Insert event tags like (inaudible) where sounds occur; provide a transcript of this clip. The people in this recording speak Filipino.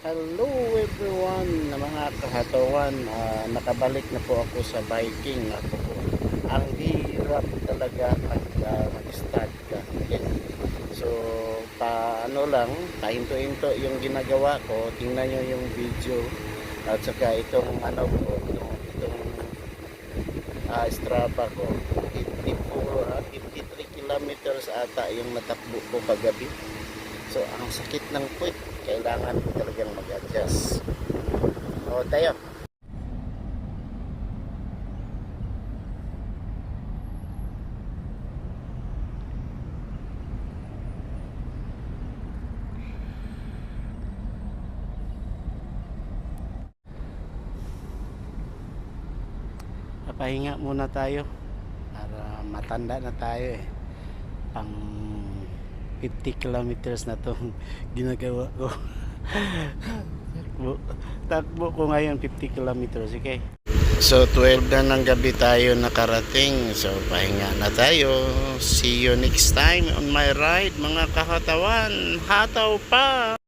Hello everyone na mga kahatawan. Ah, nakabalik na po ako sa biking. Ako po. Ang hirap talaga mag, ah, mag-start ka. Okay? So, paano lang, pahinto-hinto yung ginagawa ko. Tingnan nyo yung video. At saka itong ano ko, itong, itong ah, Strava ko. 54, ah, 53 kilometers ata yung natakbo ko kagabi. So, ang sakit ng puwet, kailangan talagang mag-adjust. O, tayo. Papahinga muna tayo para matanda na tayo eh. Pang 50 kilometers na tong (laughs) ginagawa ko. takbo, (laughs) takbo ko ngayon 50 kilometers, okay? So 12 na ng gabi tayo nakarating. So pahinga na tayo. See you next time on my ride mga kahatawan. Hataw pa!